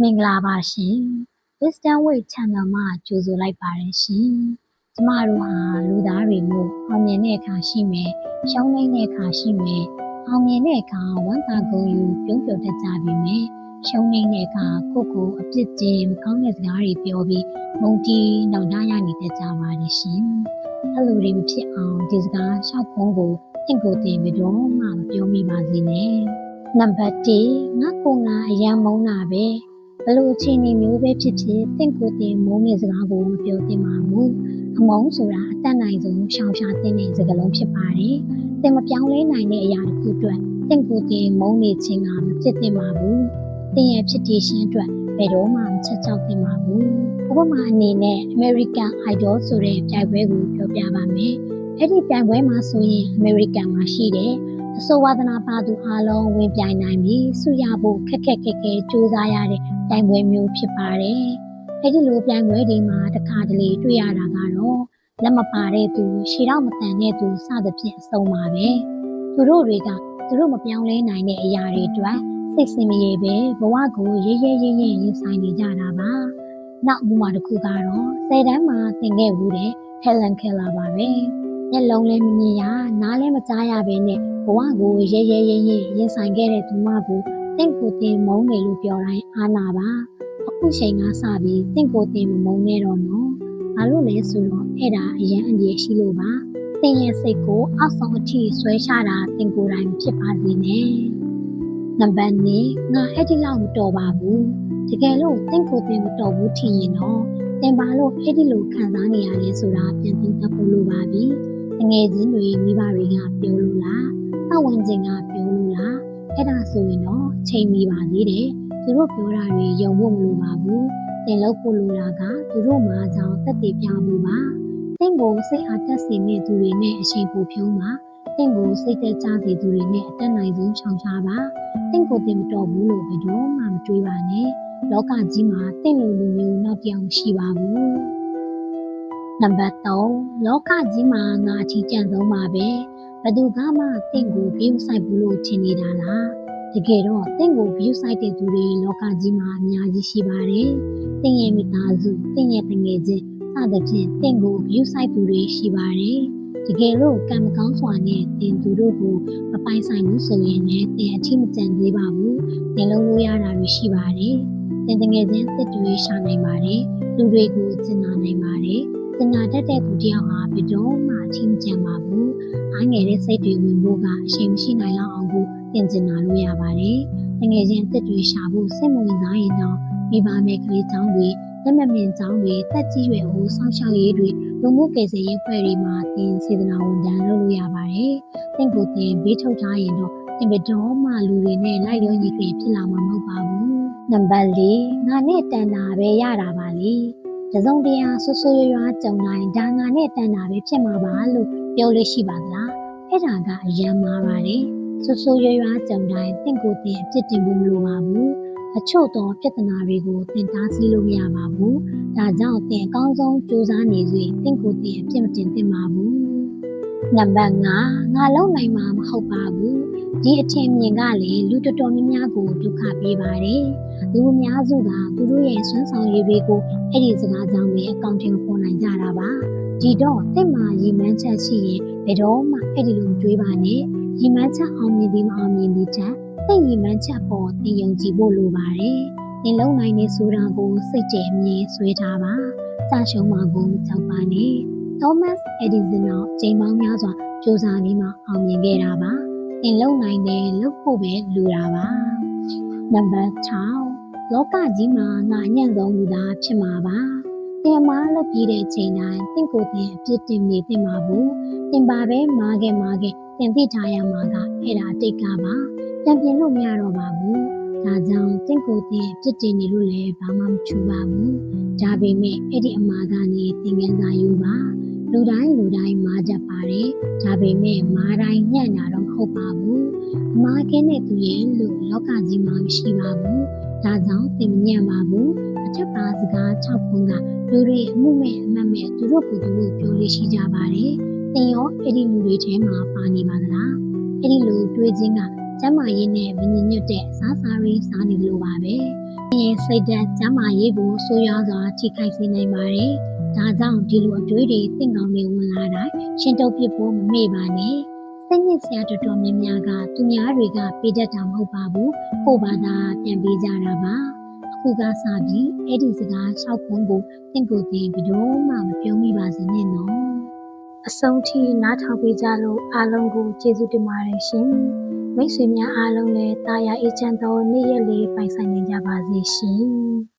မင်္ဂလာပါရှင် Wisdom Way Channel မှာကြိုဆိုလိုက်ပါတယ်ရှင်ကျမတို့ဟာလူသားတွေမို့အောင်မြင်တဲ့အခါရှိမယ်ရှောင်းနေတဲ့အခါရှိမယ်အောင်မြင်တဲ့အခါဝမ်းသာကုန်ယူပြုံးပြတတ်ကြပြီမယ်ရှုံးနေတဲ့အခါကိုယ့်ကိုယ်အပြစ်တင်မကောင်းတဲ့စကားတွေပြောပြီးမုန်းတီးနှောင့်နှားရနေတတ်ကြပါတယ်ရှင်အဲ့လိုတွေမဖြစ်အောင်ဒီစကားရှောက်ဖုံးကိုတင့်ကိုယ်တင်ပြီးတော့မှမပြောမိပါစေနဲ့နံပါတ်1ငါကိုယ်ငါအယံမုန်းတာပဲ ဘလို့အခြေအနေမျိုးပဲဖြစ်ဖြစ်တင့်ကိုယ်တင်မုန်းတဲ့စကားကိုမပြောသင့်ပါဘူးအမုန်းဆိုတာအတတ်နိုင်ဆုံးရှောင်ရှားတဲ့စကားလုံးဖြစ်ပါတယ်တင်မပြောင်းလဲနိုင်တဲ့အရာတစ်ခုအတွက်တင့်ကိုယ်တင်မုန်းနေခြင်းကမဖြစ်သင့်ပါဘူးတင်ရဲ့ဖြစ်တည်ခြင်းအတွက်ဘယ်တော့မှမချက်ချောက်သင့်ပါဘူးဥပမာအနေနဲ့ American Idol ဆိုတဲ့ပြိုင်ပွဲကိုပြောပြပါမယ်အဲ့ဒီပြိုင်ပွဲမှာဆိုရင် American မှာရှိတဲ့ အဆိုဝါဒနာပါသူအားလုံးဝင်ပြိုင်နိုင်ပြီးဆုရဖို့ခက်ခက်ခက်ခဲစူးစမ်းရတဲ့ပြိုင်ပွဲမျိုးဖြစ်ပါတယ်။အဲဒီလိုပြိုင်ပွဲတွေမှာတစ်ခါတလေတွေ့ရတာကတော့လက်မပါတဲ့သူရှည်တော့မတန်တဲ့သူစသဖြင့်အဆုံးပါပဲ။သူတို့တွေကသူတို့မပြောင်းလဲနိုင်တဲ့အရာတွေအတွက်စိတ်ဆင်မရေပဲဘဝကိုရဲရဲရဲရဲရင်ဆိုင်နေကြတာပါ။နောက်ဥပမာတစ်ခုကတော့ဆယ်တန်းမှာသင်ခဲ့ဘူးတဲ့ Helen Keller ပါပဲ။ မျက်လုံးလည်းမမြင်ရနားလည်းမကြားရပဲနဲ့ဘဝကိုရဲရဲရဲရဲရင်ဆိုင်ခဲ့တဲ့သူမကိုတင့်ကိုတင်မုန်းတယ်လို့ပြောတိုင်းအာနာပါအခုချိန်ကစပြီးတင့်ကိုတင်မမုန်းနဲ့တော့နော်ဘာလို့လဲဆိုတော့အဲ့ဒါအရန်အန္တရာယ်ရှိလို့ပါတင်ရဲ့စိတ်ကိုအောက်ဆုံးအထိဆွဲချတာတင်ကိုယ်တိုင်ဖြစ်ပါစေနဲ့နံပါတ်2ငါအဲ့ဒီလောက်မတော်ပါဘူးတကယ်လို့တင့်ကိုတင်မတော်ဘူးထင်ရင်တော့တင်ပါလို့အဲ့ဒီလိုခံစားနေရလဲဆိုတာပြန်သုံးသပ်ဖို့လိုပါပြီ တငယ်ချင်းတွေမိဘတွေကပြောလို့လားပတ်ဝန်းကျင်ကပြောလို့လားအဲ့ဒါဆိုရင်တော့ချိန်မိပါသေးတယ်သူတို့ပြောတာတွေယုံဖို့မလိုပါဘူးတင်လို့ဖို့လိုတာကသူတို့မှာအကြောင်းတက်တည်ပြမှုပါတင့်ကိုစိတ်အားတက်စေတဲ့သူတွေနဲ့အချိန်ပိုဖြုံးပါတင့်ကိုစိတ်သက်သာစေသူတွေနဲ့အတက်နိုင်ဆုံးချောင်ချပါတင့်ကိုတင်မတော်ဘူးလို့ဘယ်တော့မှမတွေးပါနဲ့လောကကြီးမှာတင့်လိုလူမျိုးနောက်တစ်ယောက်မရှိပါဘူး နံပါတ်3လောကကြီးမှာငါအထီးကျန်ဆုံးပါပဲဘယ်သူကမှတင့်ကို view site ဘူးလို့ထင်နေတာလားတကယ်တော့တင့်ကို view site တဲ့သူတွေလောကကြီးမှာအများကြီးရှိပါတယ်တင့်ရဲ့မိသားစုတင့်ရဲ့တငယ်ချင်းစသဖြင့်တင့်ကို view site သူတွေရှိပါတယ်တကယ်လို့ကံမကောင်းစွာနဲ့တင်သူတို့ကိုမပိုင်ဆိုင်ဘူးဆိုရင်လည်းတင်အထီးမကျန်သေးပါဘူးတင်လုံးလို့ရတာတွေရှိပါတယ်တင်တငယ်ချင်းတစ်တွေရှာနိုင်ပါတယ်လူတွေကိုကျင်နာနိုင်ပါတယ် ကျင်နာတတ်တဲ့သူတယောက်ဟာဘယ်တော့မှအထီးမကျန်ပါဘူးအားငယ်တဲ့စိတ်တွေဝင်ဖို့ကအရှိန်မရှိနိုင်လောက်အောင်ကိုတင်ကျင်နာလို့ရပါတယ်တငယ်ချင်းတစ်တွေရှာဖို့စိတ်မဝင်စားရင်တော့မိဘမဲ့ကလေးချောင်းတွေလက်မမြင်ချောင်းတွေတက်ကြီးရွယ်ဟိုဆောင်းရှောက်ရေးတွေလူမှုကယ်ဆယ်ရေးဖွဲ့တွေမှာတင်စေတနာဝန်ထမ်းလုပ်လို့ရပါတယ်။တင့်ကိုတင်ဘေးထုတ်ထားရင်တော့တင်ဘတော်မှလူတွေနဲ့လိုက်လျောညီတွေဖြစ်လာမှာမဟုတ်ပါဘူး။နံပါတ်၄ငါနဲ့တန်တာပဲရတာပါလေ။ တစုံတရာဆွဆွရွရွကြုံတိုင်းဒါငါနဲ့တန်တာပဲဖြစ်မှာပါလို့ပြောလို့ရှိပါသလား။အဲ့ဒါကအယံမာပါတယ်။ဆွဆွရွရွကြုံတိုင်းတင့်ကိုတင်အပြစ်တင်ဖို့မလိုပါဘူး။အချို့သောပြဿနာတွေကိုတင်တားဆီးလို့မရပါဘူး။ဒါကြောင့်တင်အကောင်းဆုံးစူးစမ်းနေစေတင့်ကိုတင်အပြစ်မတင်သင့်ပါဘူး။ နံပါတ်5ငါလုံနိုင်မှာမဟုတ်ပါဘူး။ဒီအထင်မြင်ကလည်းလူတော်တော်များများကိုဒုက္ခပေးပါတယ်။လူအများစုကသူတို့ရဲ့ဆွမ်းဆောင်ရည်တွေကိုအဲ့ဒီစကားကြောင့်ပဲအကောင့်ထဲပေါ်နိုင်ကြတာပါ။ဒီတော့တင့်မှာရည်မှန်းချက်ရှိရင်ဘယ်တော့မှအဲ့ဒီလိုမတွေးပါနဲ့။ရည်မှန်းချက်အောင်မြင်သည်မအောင်မြင်သည်ချက်သိရည်မှန်းချက်ပေါ်တင်ယုံကြည်ဖို့လိုပါတယ်။သင်လုံနိုင်နေဆိုတာကိုစိတ်ကြည်အမြင်ဆွဲထားပါ။စာရှုံးမှာကိုကြောက်ပါနဲ့။ Thomas Edison တော့ချိန်ပေါင်းများစွာစူးစမ်းပြီးမှအောင်မြင်ခဲ့တာပါ။သင်လုံနိုင်တယ်လို့ဖို့ပဲလူတာပါ။နံပါတ်6လောကကြီးမှာငါညံ့ဆုံးလူသားဖြစ်မှာပါ။တင်မားလုပ်ပြီးတဲ့ချိန်တိုင်းတင့်ကိုယ်တင်အပြစ်တင်နေတင်ပါဘူး။တင်ပါပဲမာခဲ့မာခဲ့တင်သိထားရမှာကအဲ့ဒါတိတ်ကပါ။ပြန်ပြင်လို့မရတော့ပါဘူး။ ဒါကြောင့်တင့်ကိုယ်တင်အပြစ်တင်နေလို့လည်းဘာမှမချူပါဘူး။ဒါပေမဲ့အဲ့ဒီအမှားကနေသင်ခန်းစာယူပါ။လူတိုင်းလူတိုင်းမာကြပါတယ်။ဒါပေမဲ့မာတိုင်းညံ့တာတော့မဟုတ်ပါဘူး။မာကင်းတဲ့သူရဲ့လို့လောကကြီးမှာမရှိပါဘူး။ဒါကြောင့်သင်မညံ့ပါဘူး။အထက်ပါစကား6ခုကလူတွေအမှုမဲ့အမှတ်မဲ့သူတို့ကိုယ်သူတို့ပြောလို့ရှိကြပါတယ်။သင်ရောအဲ့ဒီလူတွေထဲမှာပါနေပါသလား။အဲ့ဒီလူတွေးခြင်းက ကျမ်းမာရေးနဲ့မငြိမ်ညွတ်တဲ့အစားအစာတွေစားနေလို့ပါပဲ။ရင်စိတ်ဓာတ်ကျန်းမာရေးကိုဆိုးရွားစွာထိခိုက်စေနိုင်ပါတယ်။ဒါကြောင့်ဒီလိုအတွေးတွေသင်ကောင်းတွေဝင်လာတိုင်းရှင်တုပ်ဖြစ်ဖို့မမေ့ပါနဲ့။စိတ်ညစ်စရာတော်တော်များများကသူများတွေကပေးတတ်တာမဟုတ်ပါဘူး။ကိုယ့်ဘာသာပြန်ပေးကြတာပါ။အခုကစပြီးအဲ့ဒီစကား၆ခုကိုသင်ကိုယ်တင်ဘယ်တော့မှမပြောမိပါစေနဲ့နော်။အဆုံးထိနားထောင်ပေးကြလို့အားလုံးကိုကျေးဇူးတင်ပါတယ်ရှင်။ မိတ်ဆွေများအားလုံးလည်းတာယာအေးချမ်းသောနေ့ရက်လေးပိုင်ဆိုင်နိုင်ကြပါစေရှင်။